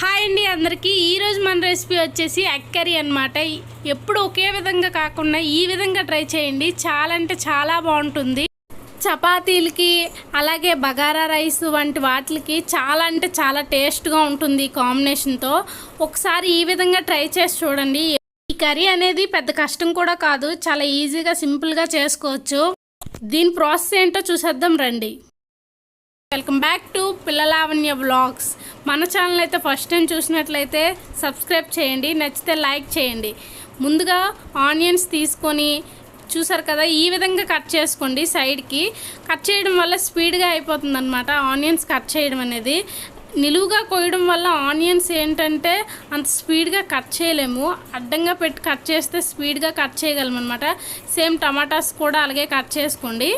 Hi అండి అందరికీ. ఈరోజు మన రెసిపీ వచ్చేసి ఎగ్ కర్రీ అనమాట ఎప్పుడు ఒకే విధంగా కాకుండా ఈ విధంగా ట్రై చేయండి. చాలా అంటే చాలా బాగుంటుంది. చపాతీలకి అలాగే బగారా రైస్ వంటి వాటికి చాలా అంటే చాలా టేస్ట్గా ఉంటుంది ఈ కాంబినేషన్తో. ఒకసారి ఈ విధంగా ట్రై చేసి చూడండి. ఈ కర్రీ అనేది పెద్ద కష్టం కూడా కాదు. చాలా ఈజీగా సింపుల్గా చేసుకోవచ్చు. దీని ప్రాసెస్ ఏంటో చూసేద్దాం రండి. Welcome back to Pilla Lavanya blogs మన ఛానల్ అయితే ఫస్ట్ టైం చూసినట్లయితే సబ్స్క్రైబ్ చేయండి నచ్చితే లైక్ చేయండి. ముందుగా ఆనియన్స్ తీసుకొని చూసారు కదా ఈ విధంగా కట్ చేసుకోండి సైడ్కి కట్ చేయడం వల్ల స్పీడ్గా అయిపోతుంది అనమాట ఆనియన్స్ కట్ చేయడం అనేది. నిలువుగా కోయడం వల్ల ఆనియన్స్ ఏంటంటే అంత స్పీడ్గా కట్ చేయలేము. అడ్డంగా పెట్టి కట్ చేస్తే స్పీడ్గా కట్ చేయగలం అనమాట సేమ్ టమాటాస్ కూడా అలాగే కట్ చేసుకోండి.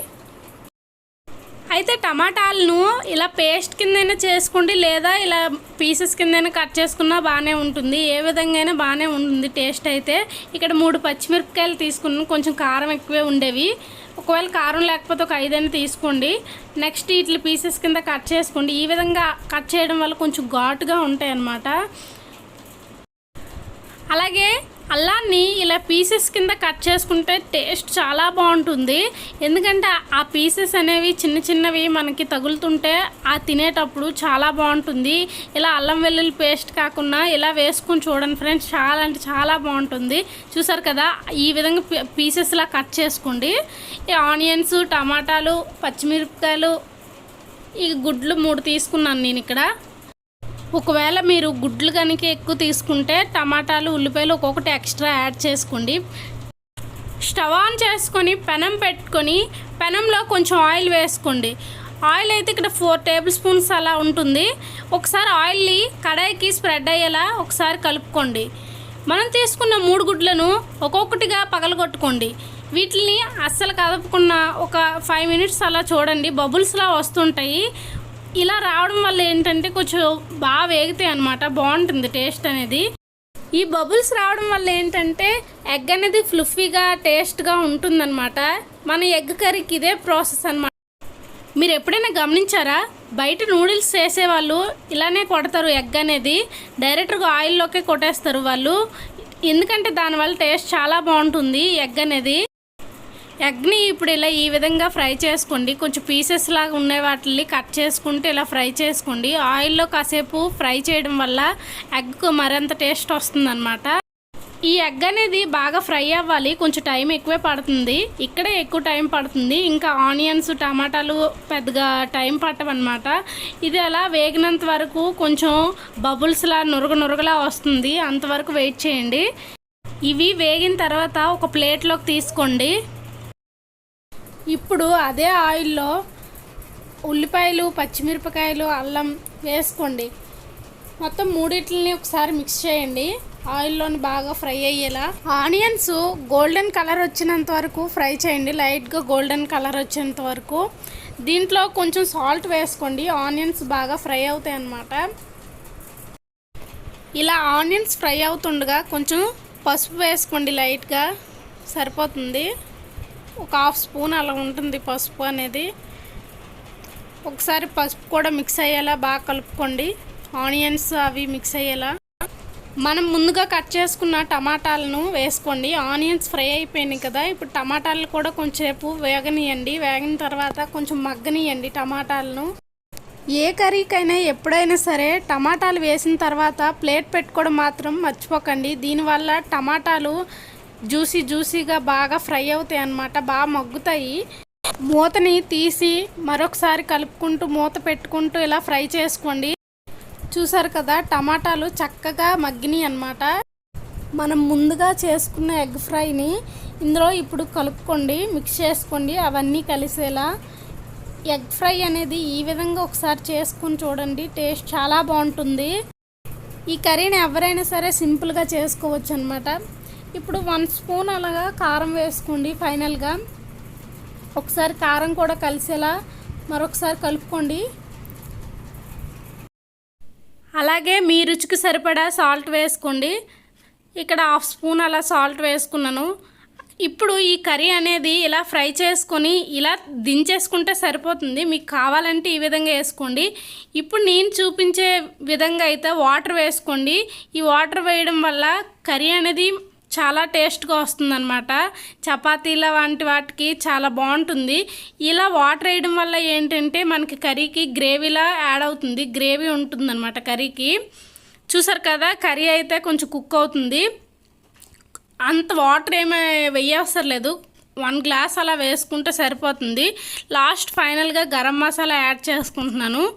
అయితే టమాటాలను ఇలా పేస్ట్ కిందైనా చేసుకోండి లేదా ఇలా పీసెస్ కిందైనా కట్ చేసుకున్నా బాగానే ఉంటుంది. ఏ విధంగా అయినా బాగానే ఉంటుంది టేస్ట్ అయితే. ఇక్కడ మూడు పచ్చిమిరపకాయలు తీసుకున్నాను. కొంచెం కారం ఎక్కువే ఉండేవి. ఒకవేళ కారం లేకపోతే ఒక ఐదైనా తీసుకోండి. నెక్స్ట్ ఇట్లా పీసెస్ కింద కట్ చేసుకోండి. ఈ విధంగా కట్ చేయడం వల్ల కొంచెం ఘాటుగా ఉంటాయి అన్నమాట అలాగే అల్లాన్ని ఇలా పీసెస్ కింద కట్ చేసుకుంటే టేస్ట్ చాలా బాగుంటుంది. ఎందుకంటే ఆ పీసెస్ అనేవి చిన్న చిన్నవి మనకి తగులుతుంటే ఆ తినేటప్పుడు చాలా బాగుంటుంది. ఇలా అల్లం వెల్లుల్లి పేస్ట్ కాకుండా ఇలా వేసుకొని చూడండి ఫ్రెండ్స్ చాలా అంటే చాలా బాగుంటుంది. చూసారు కదా ఈ విధంగా పీసెస్లా కట్ చేసుకోండి. ఈ ఆనియన్స్ టమాటాలు పచ్చిమిరపకాయలు ఈ గుడ్లు మూడు తీసుకున్నాను నేను ఇక్కడ. ఒకవేళ మీరు గుడ్లు కనుక ఎక్కువ తీసుకుంటే టమాటాలు ఉల్లిపాయలు ఒక్కొక్కటి ఎక్స్ట్రా యాడ్ చేసుకోండి. స్టవ్ ఆన్ చేసుకొని పెనం పెట్టుకొని పెనంలో కొంచెం ఆయిల్ వేసుకోండి. ఆయిల్ అయితే ఇక్కడ ఫోర్ టేబుల్ స్పూన్స్ అలా ఉంటుంది. ఒకసారి ఆయిల్ని కడాయికి స్ప్రెడ్ అయ్యేలా ఒకసారి కలుపుకోండి. మనం తీసుకున్న మూడు గుడ్లను ఒక్కొక్కటిగా పగలగొట్టుకోండి. వీటిని అస్సలు కదపకుండా ఒక ఫైవ్ మినిట్స్ అలా చూడండి. బబుల్స్లా వస్తుంటాయి. ఇలా రావడం వల్ల ఏంటంటే కొంచెం బాగా వేగుతాయి అనమాట బాగుంటుంది టేస్ట్ అనేది. ఈ బబుల్స్ రావడం వల్ల ఏంటంటే ఎగ్ అనేది ఫ్లుఫీగా టేస్ట్గా ఉంటుందన్నమాట. మన ఎగ్ కర్రీకి ఇదే ప్రాసెస్ అనమాట మీరు ఎప్పుడైనా గమనించారా? బయట నూడిల్స్ చేసేవాళ్ళు ఇలానే కొడతారు ఎగ్ అనేది. డైరెక్ట్గా ఆయిల్లోకే కొట్టేస్తారు వాళ్ళు. ఎందుకంటే దానివల్ల టేస్ట్ చాలా బాగుంటుంది ఎగ్ అనేది. ఎగ్ని ఇప్పుడు ఇలా ఈ విధంగా ఫ్రై చేసుకోండి. కొంచెం పీసెస్ లాగా ఉండే వాటిని కట్ చేసుకుంటే ఇలా ఫ్రై చేసుకోండి. ఆయిల్లో కాసేపు ఫ్రై చేయడం వల్ల ఎగ్ మరింత టేస్ట్ వస్తుందన్నమాట. ఈ ఎగ్ అనేది బాగా ఫ్రై అవ్వాలి. కొంచెం టైం ఎక్కువే పడుతుంది. ఇక్కడే ఎక్కువ టైం పడుతుంది. ఇంకా ఆనియన్స్ టమాటాలు పెద్దగా టైం పట్టవన్నమాట. ఇది అలా వేగినంత వరకు కొంచెం బబుల్స్లా నురగ నురగలా వస్తుంది. అంతవరకు వెయిట్ చేయండి. ఇవి వేగిన తర్వాత ఒక ప్లేట్లోకి తీసుకోండి. ఇప్పుడు అదే ఆయిల్లో ఉల్లిపాయలు పచ్చిమిరపకాయలు అల్లం వేసుకోండి. మొత్తం మూడిట్లని ఒకసారి మిక్స్ చేయండి. ఆయిల్లోని బాగా ఫ్రై అయ్యేలా. ఆనియన్స్ గోల్డెన్ కలర్ వచ్చినంత వరకు ఫ్రై చేయండి. లైట్గా గోల్డెన్ కలర్ వచ్చేంత వరకు. దీంట్లో కొంచెం సాల్ట్ వేసుకోండి. ఆనియన్స్ బాగా ఫ్రై అవుతాయి అన్నమాట. ఇలా ఆనియన్స్ ఫ్రై అవుతుండగా కొంచెం పసుపు వేసుకోండి లైట్గా. సరిపోతుంది. ఒక హాఫ్ స్పూన్ అలా ఉంటుంది పసుపు అనేది. ఒకసారి పసుపు కూడా మిక్స్ అయ్యేలా బాగా కలుపుకోండి. ఆనియన్స్ అవి మిక్స్ అయ్యేలా. మనం ముందుగా కట్ చేసుకున్న టమాటాలను వేసుకోండి. ఆనియన్స్ ఫ్రై అయిపోయినాయి కదా ఇప్పుడు టమాటాలు కూడా కొంచెంసేపు వేగనియండి. వేగిన తర్వాత కొంచెం మగ్గనియండి టమాటాలను. ఏ కర్రీకైనా ఎప్పుడైనా సరే టమాటాలు వేసిన తర్వాత ప్లేట్ పెట్టుకోవడం మాత్రం మర్చిపోకండి. దీనివల్ల టమాటాలు జ్యూసీ జ్యూసీగా బాగా ఫ్రై అవుతాయి అన్నమాట బాగా మగ్గుతాయి. మూతని తీసి మరొకసారి కలుపుకుంటూ మూత పెట్టుకుంటూ ఇలా ఫ్రై చేసుకోండి. చూసారు కదా టమాటాలు చక్కగా మగ్గినాయి అన్నమాట. మనం ముందుగా చేసుకున్న ఎగ్ ఫ్రైని ఇందులో ఇప్పుడు కలుపుకోండి మిక్స్ చేసుకోండి అవన్నీ కలిసేలా. ఎగ్ ఫ్రై అనేది ఈ విధంగా ఒకసారి చేసుకుని చూడండి టేస్ట్ చాలా బాగుంటుంది. ఈ కర్రీని ఎవరైనా సరే సింపుల్గా చేసుకోవచ్చు అనమాట ఇప్పుడు వన్ స్పూన్ అలాగా కారం వేసుకోండి ఫైనల్గా ఒకసారి కారం కూడా కలిసేలా మరొకసారి కలుపుకోండి. అలాగే మీ రుచికి సరిపడా సాల్ట్ వేసుకోండి. ఇక్కడ హాఫ్ స్పూన్ అలా సాల్ట్ వేసుకున్నాను. ఇప్పుడు ఈ కర్రీ అనేది ఇలా ఫ్రై చేసుకొని ఇలా దించేసుకుంటే సరిపోతుంది. మీకు కావాలంటే ఈ విధంగా వేసుకోండి. ఇప్పుడు నేను చూపించే విధంగా అయితే వాటర్ వేసుకోండి. ఈ వాటర్ వేయడం వల్ల కర్రీ అనేది చాలా టేస్ట్గా వస్తుందన్నమాట. చపాతీల వంటి వాటికి చాలా బాగుంటుంది. ఇలా వాటర్ వేయడం వల్ల ఏంటంటే మనకి కర్రీకి గ్రేవీలా యాడ్ అవుతుంది. గ్రేవీ ఉంటుందన్నమాట కర్రీకి. చూసారు కదా కర్రీ అయితే కొంచెం కుక్ అవుతుంది. అంత వాటర్ ఏమీ వేయవసరం లేదు. వన్ గ్లాస్ అలా వేసుకుంటే సరిపోతుంది. లాస్ట్ ఫైనల్గా గరం మసాలా యాడ్ చేసుకుంటున్నాను.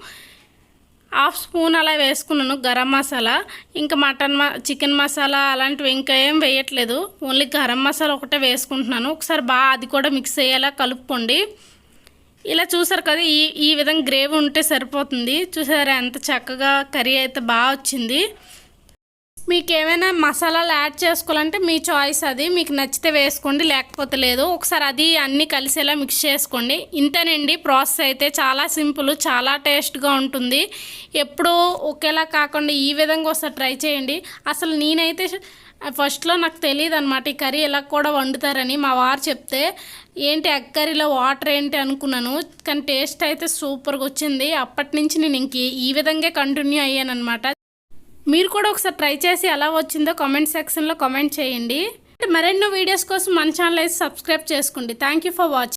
హాఫ్ స్పూన్ అలా వేసుకున్నాను గరం మసాలా. ఇంకా మటన్ మ చికెన్ మసాలా అలాంటివి ఇంకా ఏం వేయట్లేదు. ఓన్లీ గరం మసాలా ఒకటే వేసుకుంటున్నాను. ఒకసారి బాగా అది కూడా మిక్స్ అయ్యేలా కలుపుకోండి. ఇలా చూసారు కదా ఈ ఈ విధంగా గ్రేవీ ఉంటే సరిపోతుంది. చూసారా ఎంత చక్కగా కర్రీ అయితే బాగా వచ్చింది. మీకు ఏమైనా మసాలాలు యాడ్ చేసుకోవాలంటే మీ చాయిస్ అది. మీకు నచ్చితే వేసుకోండి లేకపోతే లేదు. ఒకసారి అది అన్నీ కలిసేలా మిక్స్ చేసుకోండి. ఇంతేనండి ప్రాసెస్ అయితే చాలా సింపుల్ చాలా టేస్ట్గా ఉంటుంది. ఎప్పుడూ ఒకేలా కాకుండా ఈ విధంగా ఒకసారి ట్రై చేయండి. అసలు నేనైతే ఫస్ట్లో నాకు తెలియదు అనమాట ఈ కర్రీ ఎలా కూడా వండుతారని. మా వారు చెప్తే ఏంటి ఎగ్ కర్రీలో వాటర్ ఏంటి అనుకున్నాను కానీ టేస్ట్ అయితే సూపర్గా వచ్చింది. అప్పటి నుంచి నేను ఇంక ఈ విధంగా కంటిన్యూ అయ్యాను అనమాట మీరు కూడా ఒకసారి ట్రై చేసి ఎలా వచ్చిందో కామెంట్ సెక్షన్లో కామెంట్ చేయండి. మరెన్నో వీడియోస్ కోసం మన ఛానల్ అయితే సబ్స్క్రైబ్ చేసుకోండి. Thank you for watching